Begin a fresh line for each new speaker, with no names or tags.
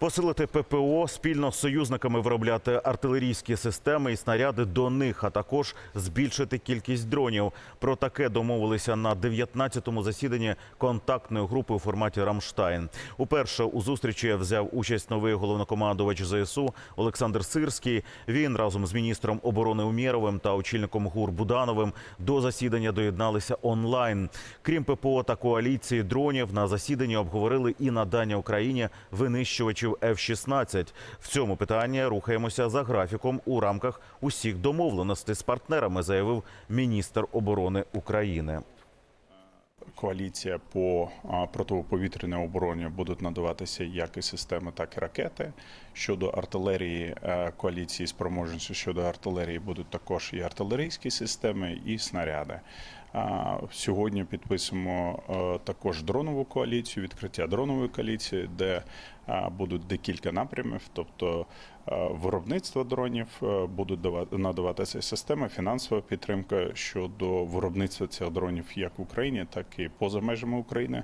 Посилити ППО, спільно з союзниками виробляти артилерійські системи і снаряди до них, а також збільшити кількість дронів. Про таке домовилися на 19-му засіданні контактної групи у форматі Рамштайн. Уперше у зустрічі взяв участь новий головнокомандувач ЗСУ Олександр Сирський. Він разом з міністром оборони Умєровим та очільником ГУР Будановим до засідання доєдналися онлайн. Крім ППО та коаліції дронів, на засіданні обговорили і надання Україні винищувачів F-16. В цьому питанні рухаємося за графіком у рамках усіх домовленостей з партнерами, заявив міністр оборони України.
коаліція по протиповітряній обороні будуть надаватися як і системи, так і ракети. Щодо артилерії, е, коаліції спроможності щодо артилерії будуть також і артилерійські системи, і снаряди. Сьогодні підписуємо е, також дронову коаліцію, відкриття дронової коаліції, де будуть декілька напрямів, тобто е, виробництво дронів е, будуть давати- надаватися системи, фінансова підтримка щодо виробництва цих дронів як в Україні, так і поза межами України.